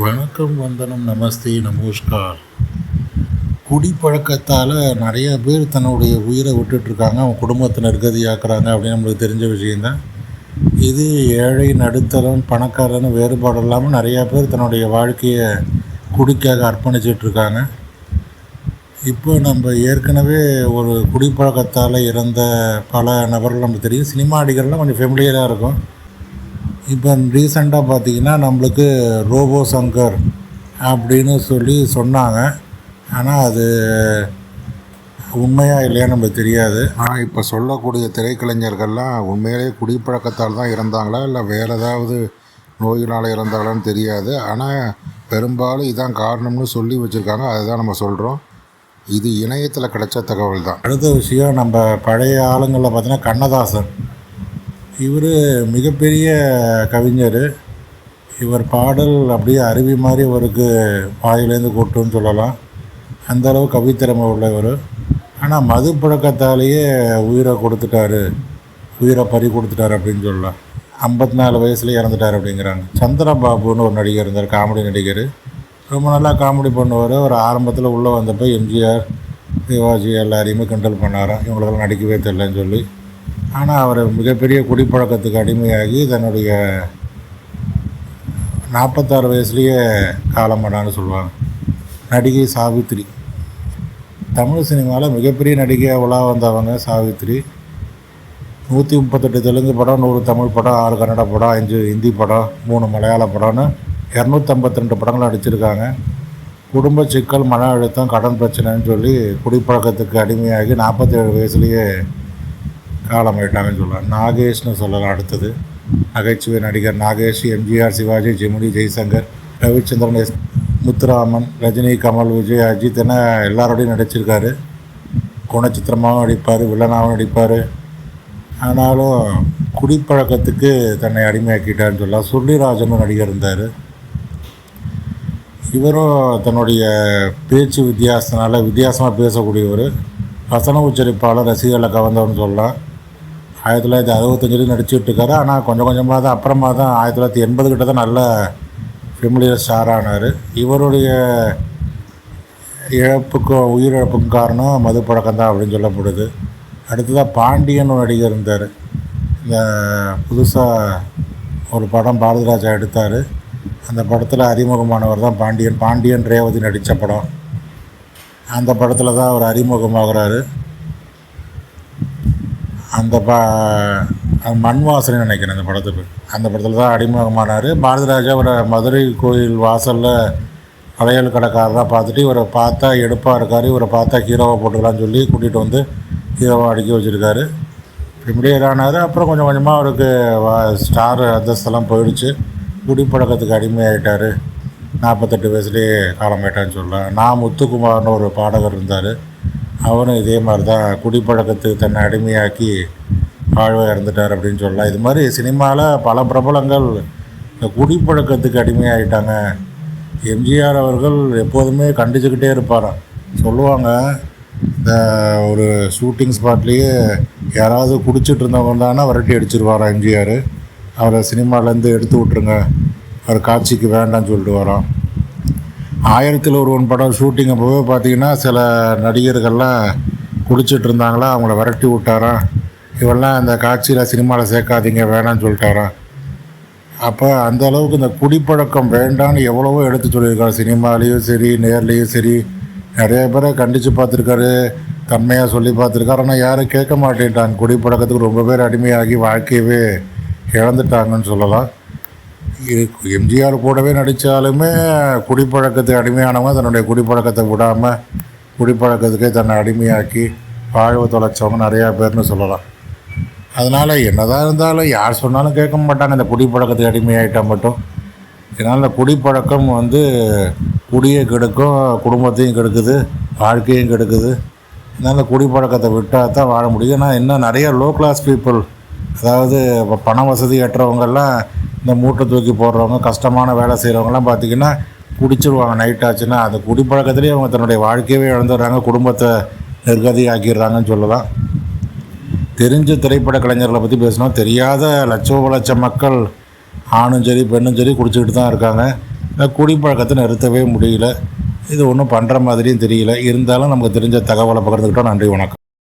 வணக்கம் வந்தனம் நமஸ்தே நமஸ்கார். குடிப்பழக்கத்தால் நிறைய பேர் தன்னுடைய உயிரை விட்டுட்ருக்காங்க. அவங்க குடும்பத்தை நிர்கதியாக்குறாங்க அப்படின்னு நம்மளுக்கு தெரிஞ்ச விஷயந்தான் இது ஏழை நடுத்தரம் பணக்காரன் வேறுபாடு இல்லாமல் நிறையா பேர் தன்னுடைய வாழ்க்கையை குடிக்காக அர்ப்பணிச்சிட்ருக்காங்க. இப்போ நம்ம ஏற்கனவே ஒரு குடிப்பழக்கத்தால் இறந்த பல நபர்கள் நமக்கு தெரியும். சினிமா நடிகர்லாம் கொஞ்சம் ஃபெமிலியராக இருக்கும். இப்போ ரீசெண்டாக பார்த்திங்கன்னா நம்மளுக்கு ரோபோ சங்கர் அப்படின்னு சொல்லி சொன்னாங்க. ஆனால் அது உண்மையாக இல்லையான்னு நம்மளுக்கு தெரியாது. ஆனால் இப்போ சொல்லக்கூடிய திரைக்கலைஞர்கள்லாம் உண்மையிலேயே குடிப்பழக்கத்தால் தான் இறந்தாங்களா? இல்லை வேறு ஏதாவது நோயினால் இறந்தாங்களான்னு தெரியாது. ஆனால் பெரும்பாலும் இதான் காரணம்னு சொல்லி வச்சுருக்காங்க. அதுதான் நம்ம சொல்கிறோம் இது இணையத்தில் கிடைச்ச தகவல் தான் அடுத்த விஷயம் நம்ம பழைய ஆளுங்களில் பார்த்தீங்கன்னா கண்ணதாசன். இவர் மிகப்பெரிய கவிஞர். இவர் பாடல் அப்படியே அருவி மாதிரி இவருக்கு வாயிலேருந்து கொட்டுன்னு சொல்லலாம். அந்தளவு கவித்திறமை உள்ளவர். ஆனால் மது பழக்கத்தாலேயே உயிரை கொடுத்துட்டாரு. உயிரை பறி கொடுத்துட்டாரு அப்படின்னு சொல்லலாம். ஐம்பத்தி நாலு வயசுல இறந்துட்டார் அப்படிங்கிறாங்க. சந்திரபாபுன்னு ஒரு நடிகர் இருந்தார் காமெடி நடிகர். ரொம்ப நல்லா காமெடி பண்ணுவார். ஒரு ஆரம்பத்தில் உள்ளே வந்தப்போ எம்ஜிஆர் சிவாஜி எல்லாரையுமே கிண்டல் பண்ணாராம். இவங்களுக்கெல்லாம் நடிக்கவே தெரிலன்னு சொல்லி. ஆனால் அவர் மிகப்பெரிய குடிப்பழக்கத்துக்கு அடிமையாகி தன்னுடைய நாற்பத்தாறு வயசுலேயே காலமானான்னு சொல்லுவாங்க. நடிகை சாவித்ரி தமிழ் சினிமாவில் மிகப்பெரிய நடிகையாக உலா வந்தவங்க சாவித்ரி நூற்றி முப்பத்தெட்டு தெலுங்கு படம் நூறு தமிழ் படம் ஆறு கன்னட படம் அஞ்சு ஹிந்தி படம் மூணு மலையாள படம்னு இரநூத்தம்பத்தி ரெண்டு படங்கள் நடிச்சிருக்காங்க. குடும்ப சிக்கல் மன அழுத்தம் கடன் பிரச்சனைன்னு சொல்லி குடிப்பழக்கத்துக்கு அடிமையாகி நாற்பத்தேழு வயசுலேயே காலமாயிட்டாங்கன்னு சொல்லலாம் நாகேஷ்னு சொல்லலாம் அடுத்தது. நகைச்சுவை நடிகர் நாகேஷ் எம்ஜிஆர் சிவாஜி ஜெமினி ஜெய்சங்கர் ரவிச்சந்திரன் எஸ். முத்துராமன் ரஜினி கமல் விஜய் அஜித் என எல்லாரோடையும் நடிச்சிருக்காரு. குணச்சித்திரமாகவும் நடிப்பார் வில்லனாகவும் நடிப்பார். ஆனாலும் குடிப்பழக்கத்துக்கு தன்னை அடிமையாக்கிட்டான்னு சொல்லலாம் சுருளிராஜன் நடிகர் இருந்தார். இவரும் தன்னுடைய பேச்சு வித்தியாசத்தினால வித்தியாசமாக பேசக்கூடியவர். வசன உச்சரிப்பாளர் ரசிகர்களை கவர்ந்தவர்னு சொல்லலாம். ஆயிரத்தி தொள்ளாயிரத்தி அறுபத்தஞ்சிலையும் நடிச்சுக்கிட்டு இருக்காரு ஆனால் கொஞ்சம் கொஞ்சமாக தான் அப்புறமா தான் ஆயிரத்தி தொள்ளாயிரத்தி எண்பது கிட்ட தான் நல்ல ஃபெமிலியர் ஸ்டார் ஆனார். இவருடைய இழப்புக்கும் உயிரிழப்புக்கும் காரணம் மது பழக்கம் தான் அப்படின்னு சொல்லப்படுது. அடுத்ததாக பாண்டியன் நடிகர் இருந்தார். இந்த புதுசாக ஒரு படம் பாரதிராஜா எடுத்தார். அந்த படத்தில் அறிமுகமானவர் தான் பாண்டியன். பாண்டியன் ரேவதி நடித்த படம். அந்த படத்தில் தான் அவர் அறிமுகமாகிறாரு. அந்த பா மண் வாசனை நினைக்கிறேன் அந்த படத்துக்கு. அந்த படத்தில் தான் அறிமுகமானார் பாரதிராஜாவோட மதுரை கோயில் வாசலில் வளையல் கடைக்காரராக பார்த்துட்டு இவரை பார்த்தா எடுப்பாக இருக்கார் இவரை பார்த்தா ஹீரோவாக போட்டுக்கலாம்னு சொல்லி கூட்டிகிட்டு வந்து ஹீரோவாக அடிக்க வச்சுருக்காரு. இப்படியே ஆனார். அப்புறம் கொஞ்சம் கொஞ்சமாக அவருக்கு ஸ்டார் அந்தஸ்தெல்லாம் போயிடுச்சு. குடிப்பழக்கத்துக்கு அடிமையாயிட்டார். நாற்பத்தெட்டு வயசுலேயே காலமாயிட்டான்னு சொல்லலாம். நான் முத்துக்குமார்னு ஒரு பாடகர் இருந்தார். அவரும் இதே மாதிரி தான் குடிப்பழக்கத்துக்கு தன்னை அடிமையாக்கி ஆழ்வாக இறந்துட்டார் அப்படின்னு சொல்லலாம். இது மாதிரி சினிமாவில் பல பிரபலங்கள் இந்த குடிப்பழக்கத்துக்கு அடிமையாகிட்டாங்க எம்ஜிஆர் அவர்கள் எப்போதுமே கண்டிச்சுக்கிட்டே இருப்பாராம் சொல்லுவாங்க. இந்த ஒரு ஷூட்டிங் ஸ்பாட்லேயே யாராவது குடிச்சிட்டு இருந்தவங்க தானே விரட்டி அடிச்சிருவாராம் எம்ஜிஆர்? அவரை சினிமாலேருந்து எடுத்து விட்ருங்க அவர் காட்சிக்கு வேண்டாம்னு சொல்லிட்டு வரோம் ஆயிரத்தில் ஒருவன் படம் ஷூட்டிங் அப்போவே பார்த்தீங்கன்னா சில நடிகர்கள்லாம் குடிச்சிட்டு இருந்தாங்களா அவங்கள விரட்டி விட்டாராம் இவெல்லாம் அந்த காட்சியில் சினிமாவில் சேர்க்காதீங்க வேணாம்னு சொல்லிட்டாராம் அப்போ அந்த அளவுக்கு இந்த குடிப்பழக்கம் வேண்டான்னு எவ்வளவோ எடுத்து சொல்லியிருக்காரு. சினிமாலேயும் சரி நேர்லேயும் சரி. நிறைய பேரை கண்டித்து பார்த்துருக்காரு தன்மையாக சொல்லி பார்த்துருக்காரு. ஆனால் யாரும் கேட்க மாட்டேன்ட்டாங்க. குடிப்பழக்கத்துக்கு ரொம்ப பேர் அடிமையாகி வாழ்க்கையவே இழந்துட்டாங்கன்னு சொல்லலாம். எம்ஜிஆர் கூடவே நடித்தாலுமே குடிப்பழக்கத்துக்கு அடிமையானவங்க தன்னுடைய குடிப்பழக்கத்தை விடாமல் குடிப்பழக்கத்துக்கே தன்னை அடிமையாக்கி வாழ்வு தொலைச்சவங்க நிறையா பேர்னு சொல்லலாம். அதனால் என்னதான் இருந்தாலும் யார் சொன்னாலும் கேட்க மாட்டாங்க. இந்த குடிப்பழக்கத்துக்கு அடிமையாகிட்டால் மட்டும். இதனால் இந்த குடிப்பழக்கம் வந்து குடியை கெடுக்கும் குடும்பத்தையும் கெடுக்குது வாழ்க்கையும் கெடுக்குது. இதனால் குடிப்பழக்கத்தை விட்டால் தான் வாழ முடியும். ஏன்னா இன்னும் நிறைய லோ கிளாஸ் பீப்புள் அதாவது இப்போ பண வசதி ஏற்றவங்கெல்லாம் இந்த மூட்டை தூக்கி போடுறவங்க கஷ்டமான வேலை செய்கிறவங்கலாம் பார்த்திங்கன்னா குடிச்சிருவாங்க. நைட் ஆச்சுன்னா அந்த குடிப்பழக்கத்துலேயே அவங்க தன்னுடைய வாழ்க்கையவே இழந்துடுறாங்க. குடும்பத்தை நிர்கதி ஆக்கிடுறாங்கன்னு சொல்லலாம். தெரிஞ்ச திரைப்பட கலைஞர்களை பற்றி பேசணும். தெரியாத லட்சோப லட்சம் மக்கள் ஆணும் சரி பெண்ணும் சரி குடிச்சிக்கிட்டு தான் இருக்காங்க. குடிப்பழக்கத்தை நிறுத்தவே முடியல. இது ஒன்றும் பண்ணுற மாதிரியும் தெரியல. இருந்தாலும் நமக்கு தெரிஞ்ச தகவலை பகிர்ந்துக்கிட்டோம். நன்றி வணக்கம்.